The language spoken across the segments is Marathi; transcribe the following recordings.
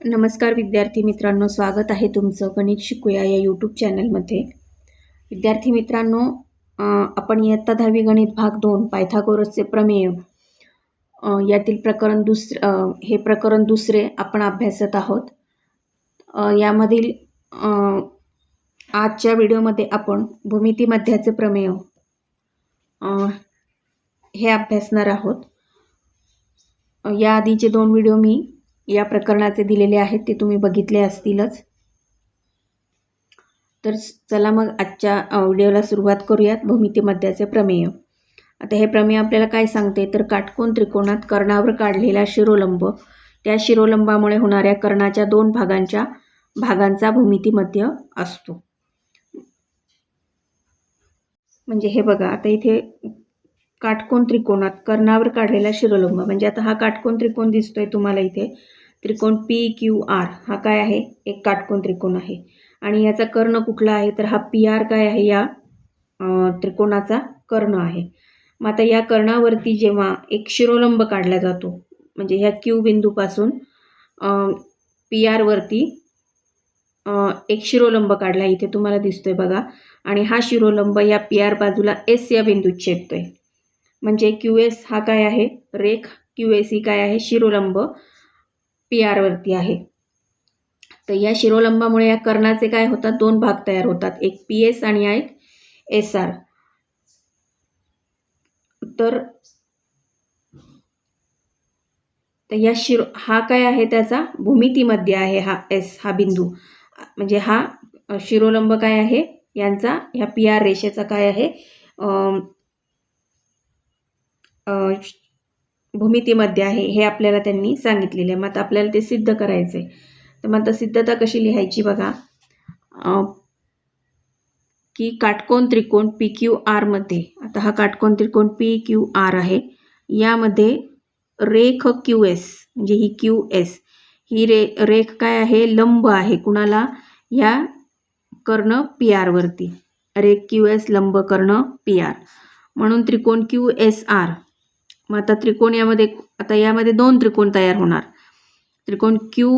नमस्कार विद्यार्थी मित्रांनो स्वागत आहे तुमचं गणित शिकूया या यूट्यूब चॅनलमध्ये विद्यार्थी मित्रांनो आपण इयत्ता दहावी गणित भाग दोन पायथागोरसचे प्रमेय यातील प्रकरण दुसरे हे प्रकरण दुसरे आपण अभ्यासत आहोत. यामधील आजच्या व्हिडिओमध्ये आपण भूमिती मध्याचे प्रमेय हे अभ्यासणार आहोत. याआधीचे या आधीचे दोन व्हिडिओ मी या प्रकरणाचे दिलेले आहेत ते तुम्ही बघितले असतीलच. तर चला मग आजच्या व्हिडिओला सुरुवात करूयात भूमितीमध्याचे प्रमेय. आता हे प्रमेय आपल्याला काय सांगते तर काटकोन त्रिकोणात कर्णावर काढलेला शिरोलंब त्या शिरोलंबामुळे होणाऱ्या कर्णाच्या दोन भागांच्या भागांचा भूमितीमध्य असतो. म्हणजे हे बघा आता इथे काटकोन त्रिकोणात कर्णावर काढलेला शिरोलंब म्हणजे आता हा काटकोन त्रिकोण दिसतोय तुम्हाला इथे. त्रिकोण पी क्यू आर हा काय आहे? एक काटकोन त्रिकोण आहे. आणि याचा कर्ण कुठला आहे? तर हा पी आर काय आहे? या त्रिकोणाचा कर्ण आहे. मग आता या कर्णावरती जेव्हा एक शिरोलंब काढला जातो म्हणजे ह्या क्यू बिंदूपासून पी आरवरती एक शिरोलंब काढला इथे तुम्हाला दिसतोय बघा. आणि हा शिरोलंब या पी आर बाजूला एस या बिंदूत छेदतोय. म्हणजे क्यू एस हा काय आहे? रेख क्यू एस ही काय आहे? शिरोलंब पी आरवरती आहे. तर या शिरोलंबामुळे या कर्णाचे काय होतात? दोन भाग तयार होतात. एक पी एस आणि एक एस आर तर या शिरो हा काय आहे त्याचा? भूमितीमध्ये आहे हा एस हा बिंदू. म्हणजे हा शिरोलंब काय आहे? यांचा ह्या पी आर रेषेचा काय आहे? भूमितीमध्ये आहे हे आपल्याला त्यांनी सांगितलेले आहे. मग आता आपल्याला ते सिद्ध करायचं आहे. तर मग आता सिद्धता कशी लिहायची बघा. की काटकोन त्रिकोण पी क्यू आरमध्ये आता हा काटकोन त्रिकोण पी क्यू आर आहे. यामध्ये रेख क्यू एस म्हणजे ही क्यू एस. ही रे रेख काय आहे? लंब आहे. कुणाला? या कर्ण पी आरवरती रेख क्यू एस लंब कर्ण पी आर. म्हणून त्रिकोण क्यू एस आर. मग आता त्रिकोण यामध्ये आता यामध्ये दोन त्रिकोण तयार होणार. त्रिकोण क्यू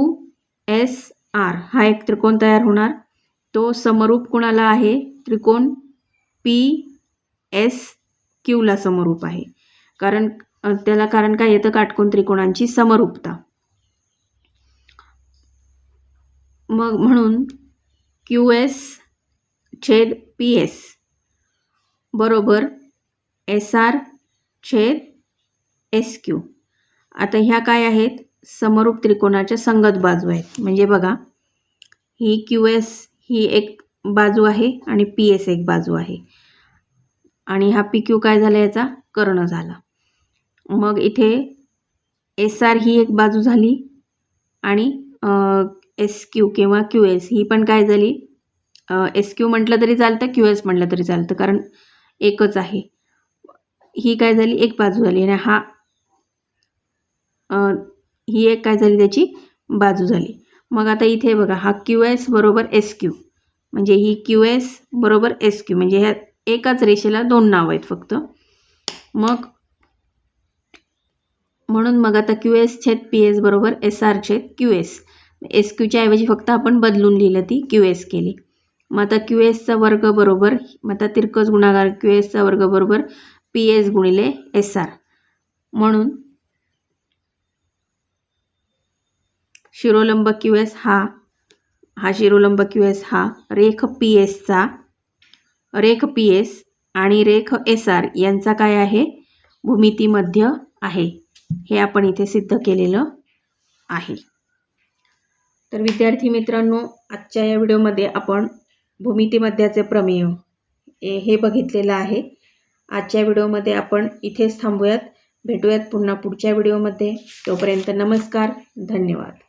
एस आर हा एक त्रिकोण तयार होणार. तो समरूप कोणाला आहे? त्रिकोण पी एस क्यूला समरूप आहे. कारण त्याला कारण काय येतं? काटकोन त्रिकोणांची समरूपता. मग म्हणून क्यू एस छेद पी एस बरोबर एस आर छेद एस क्यू आता ह्या काय आहेत? समरूप त्रिकोणाच्या संगत बाजू आहेत. म्हणजे बघा ही क्यू एस ही एक बाजू आहे आणि पी एस एक बाजू आहे. आणि हा पी क्यू काय झाला याचा? कर्ण झाला. मग इथे एस आर ही एक बाजू झाली आणि एस क्यू किंवा क्यू एस ही पण काय झाली? एस क्यू म्हटलं तरी चालतं क्यू एस म्हटलं तरी चालतं कारण एकच आहे. ही काय झाली? एक बाजू झाली आणि हा ही एक काय झाली त्याची? बाजू झाली. मग आता इथे बघा हा क्यू एस बरोबर एस क्यू म्हणजे ही क्यू एस बरोबर एस क्यू म्हणजे ह्या एकाच रेषेला दोन नाव आहेत फक्त. मग म्हणून मग आता क्यू एस छेद पी एस बरोबर एस आर छेद क्यू एस एस क्यूच्या ऐवजी फक्त आपण बदलून लिहिलं ती क्यू एस केली. मग आता क्यू एसचा वर्ग बरोबर मग आता तिरकस गुणाकार क्यू एसचा वर्ग बरोबर पी एस गुणिले एस आर म्हणून शिरोलंब क्यू एस हा हा शिरोलंब क्यू एस हा रेख पी एसचा रेख पी एस आणि रेख एस आर यांचा काय आहे? भूमितीमध्य आहे. हे आपण इथे सिद्ध केलेलं आहे. तर विद्यार्थी मित्रांनो आजच्या या व्हिडिओमध्ये आपण भूमितीमध्याचे प्रमेय हे हे बघितलेलं आहे. आजच्या व्हिडिओमध्ये आपण इथेच थांबूयात. भेटूयात पुन्हा पुढच्या व्हिडिओमध्ये. तोपर्यंत नमस्कार धन्यवाद.